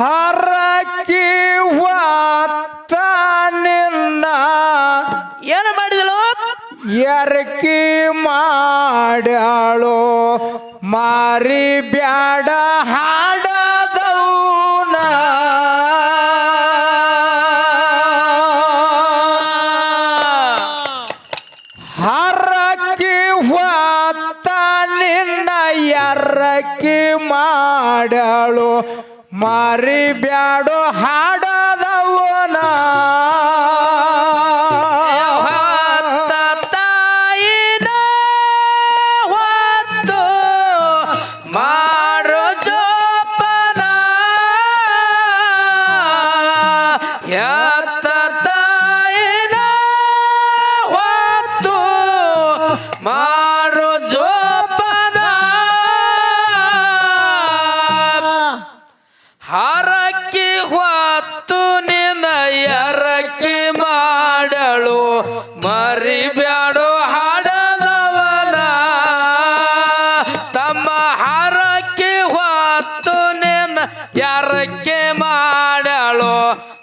ಹರಕಿ ಹೊತ್ತ ನಿನ್ನ ಏನು ಮಾಡಿದಳು? ಎರಕಿ ಮಾಡ್ಯಾಳೋ ಮಾರಿ ಬ್ಯಾಡ ಹಾಡದೌನ ಹರಕಿ ಹೊತ್ತ ನಿನ್ನ ಎರಕಿ ಮಾಡ್ಯಾಳೋ ಮಾರಿ ಬ್ಯಾಡೋ ಹಾಡದವನ ಮಾಡಳು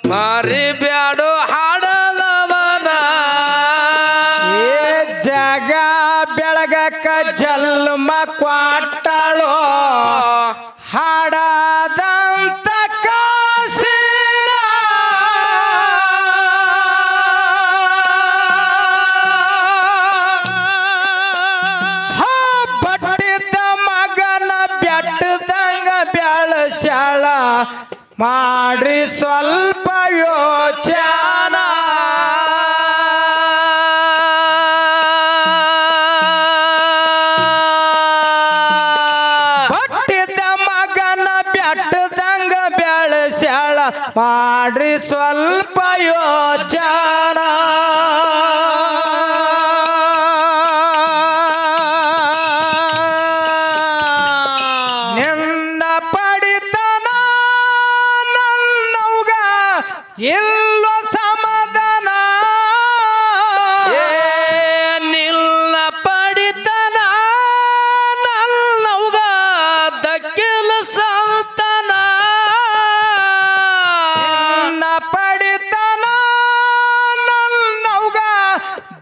ಮರಿಬ್ಯಾಡು ಹಾಡದವನ. ಏ ಜಗ ಬೆಳಗಕ್ಕ ಜಲ್ಮ ಕ್ವಾಟಳು ಹಾಡದಂತ ಕಾಸಿನ. ಹಾ, ಬಟ್ಟಿದ್ದ ಮಗನ ಬೆಟ್ಟದಂಗ ಬೆಳಸ್ಯಾಳ ಮಾಡ್ರಿ ಸ್ವಲ್ಪ ಯೋಚನ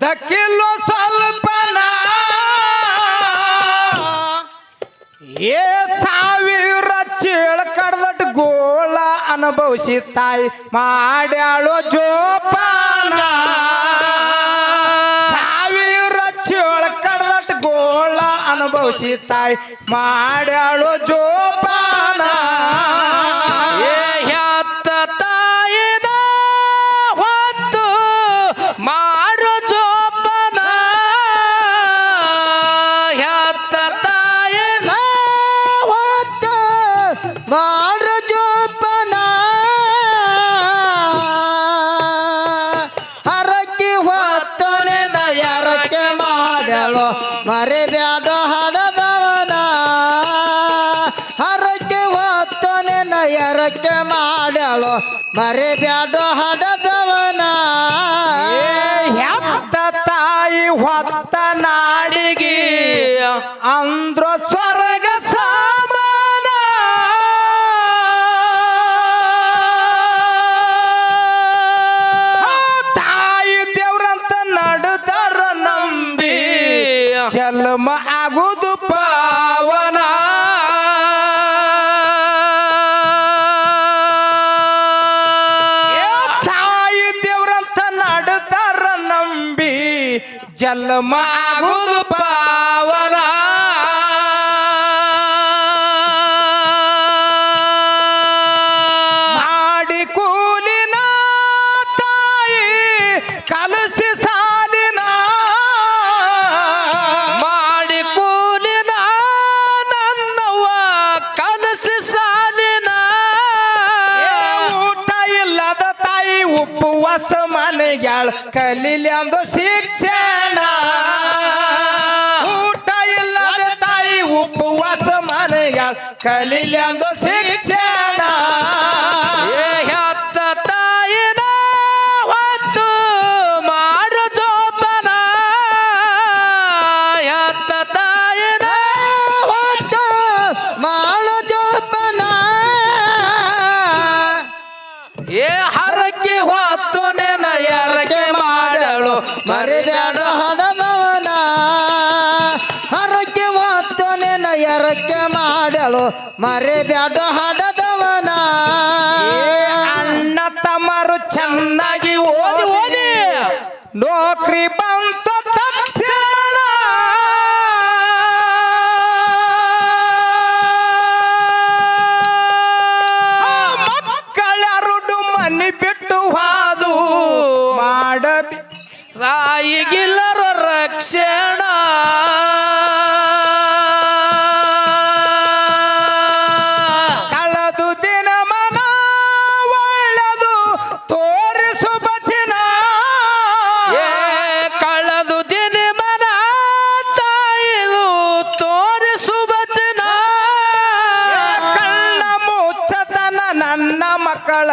ದಕ್ಕಿಲ್ಲೋ ಸ್ವಲ್ಪನ ಏ ಸಾವಿರ ಚೇಳ ಕಡ್ದಟ್ ಗೋಳ ಅನುಭವಿಸಿ ತಾಯಿ ಮಾಡ್ಯಾಳೋ ಜೋಪಾನ. ಸಾವಿರ ಚೇಳ ಕಡ್ದಟ್ ಗೋಳ ಅನುಭವಿಸಿ ತಾಯಿ ಮಾಡ್ಯಾಳೋ ಜೋಪಾನ. ನಯರಕ್ಕೆ ಮರೆ ಮರಿಬ್ಯಾಡ ಹಡದವನ. ಹೆತ್ತ ತಾಯಿ ಹೊತ್ತ ನಾಡಿಗೆ ಅಂದ್ರ ಸ್ವರ್ಗ ಸಮಾನ. ತಾಯಿ ದೇವ್ರಂತ ನಡೆದರ ನಂಬಿ ಜನ್ಮ ಆಗುದು ಪಾವನ ಜನ್ಮ ಪಾವನ. ಮಾಡಿ ಕೂಲಿನ ತಾಯಿ, ಕಲಸಿ ಸಾಲಿನ. ಮಾಡಿ ಕೂಲಿನ ನನ್ನವ ಕಲಸಿ ಸಾಲಿನ. ಊಟ ಇಲ್ಲದ ತಾಯಿ ಉಪವಾಸ ಮನೆಗಳ ಕಲೀಲಿ ಅಂದು ಶಿಕ್ಷಣ ಮನೆಗ್ಯಾಳ ಕಲೀಲಿ ಮರೆದ್ಯಾಡ ಹಾಡದವನ. ಅಣ್ಣ ತಮರು ಚೆನ್ನಾಗಿ ಓದಿ ಓದಿ. ನೋಕ್ರಿ ಬಂದ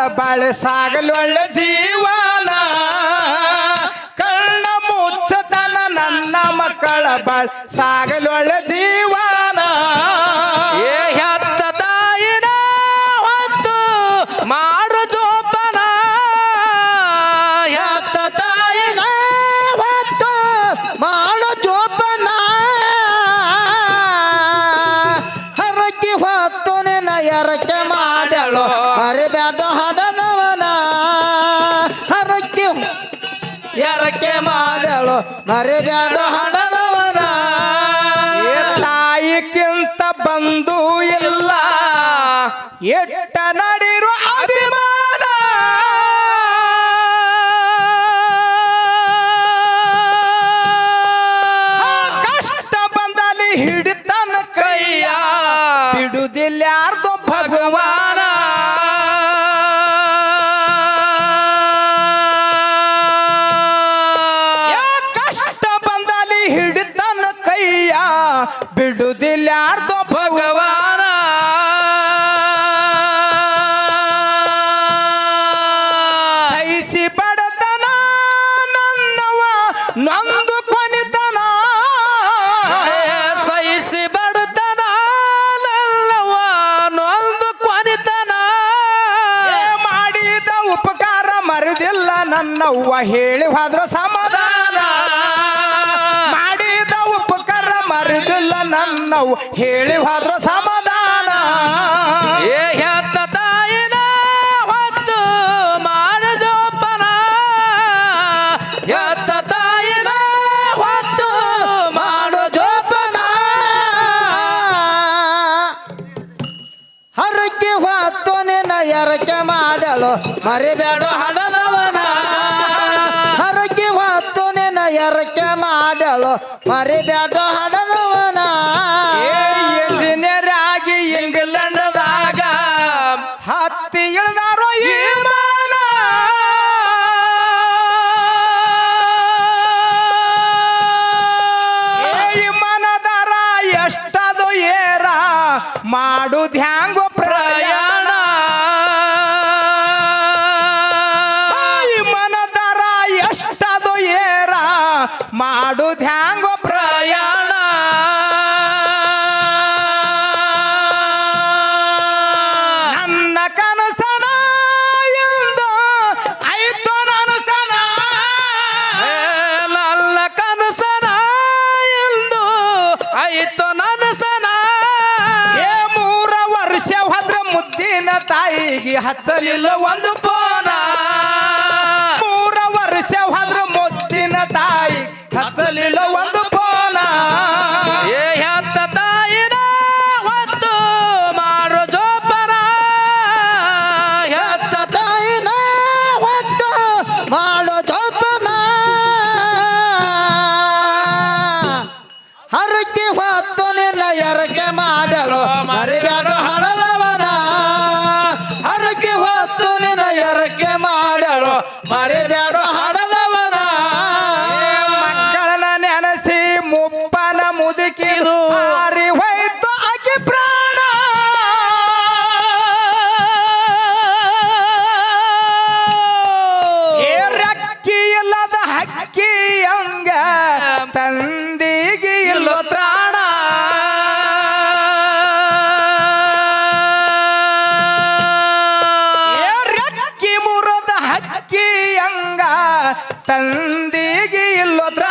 ಬಾಳೆ ಸಾಗಲೊಳ್ಳ ಜೀವನ. ಕಣ್ಣ ಮುಚ್ಚತನ ನನ್ನ ಮಕ್ಕಳ ಬಾಳ ಸಾಗಲೊಳ್ಳ ಜೀವ ರೆಕ್ಕೆ ಮಾಡಳು ಮರೆದಳು ಹಡಲವದ ತಾಯಿಗಿಂತ ಬಂದು ಇಲ್ಲ. ಎಟ್ಟ ನಡಿರು ನನ್ನವ್ವ ಹೇಳಿ ಹೋದ್ರ ಸಮಾಧಾನ. ಮಾಡಿದ ಉಪಕಾರ ಮರಿದಿಲ್ಲ ನನ್ನವ್ ಹೇಳಿ ಹೋದ್ರ ಸಮಾಧಾನ. ಏ ಹೆತ್ತ ತಾಯಿನ ಹೊತ್ತು ಮಾಡಜೋಪನ ಹೆತ್ತ ತಾಯಿನ ಹೊತ್ತು ಮಾಡಜೋಪನ ಹರಕಿ ಹೊತ್ತು ನಿನ್ನ ಎರಕೆ ಮಾಡಲು ಮರಿಬೇಡ ಹಣ. ಎರಕೆ ಮಾಡಲು? ಮರಿಬೇಡ ಹಡಲು ಹಚ್ಚಲಿಲ್ಲ ಒಂದು ಫೋನ ಮೂರ ವರ್ಷ ಹೋದ್ರ ಮುದ್ದಿನ ತಾಯಿ ಹಚ್ಚಲಿಲ್ಲ ಒಂದು ತಂದಿಗೆ ಇಲ್ಲೋತ್ರ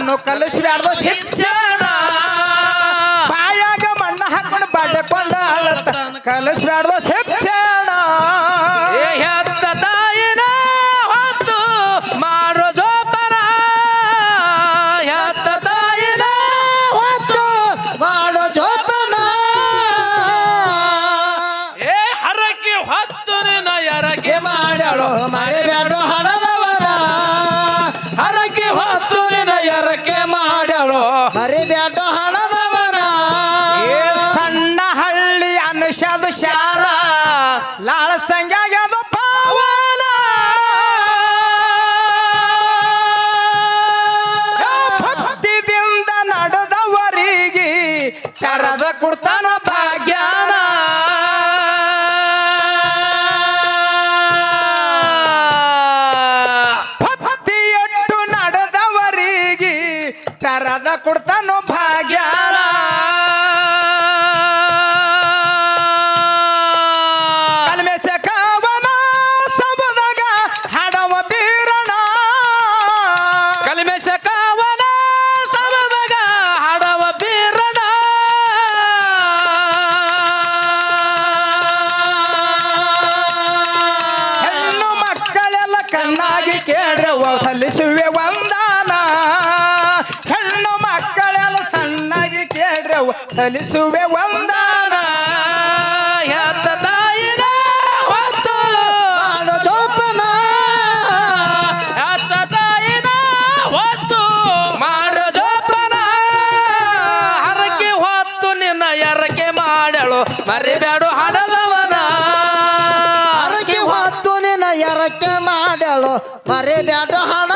ನನ್ನನ್ನು ಕಲಿಸಬಾರ್ದು ಶಿಕ್ಷಣ. ಬಾಯಾಗ ಮಣ್ಣ ಹಾಕೊಂಡು ಬಡ್ಕೊಂಡ ಕಲಿಸಬಾರ್ದು ಶಿಕ್ಷಣ. ಮಾಡೋ ಮರೆ ಸಲಿಸುವೆ ಒಂದಾನ ಯಾತ ತಾಯಿನ ಹೊತ್ತು ಮಾಡೋದೋಪನ ಯಾತ ತಾಯಿನ ಹೊತ್ತು ಮಾಡೋದೋಪನ ಹರಕೆ ಹೊತ್ತು ನಿನ್ನ ಎರಕೆ ಮಾಡಳು ಮರಿಬೇಡು ಹಣದವನ ಹರಕಿ ಹೊತ್ತು ನಿನ್ನ ಎರಕೆ ಮಾಡಳು ಮರಿಬೇಡು ಹಣ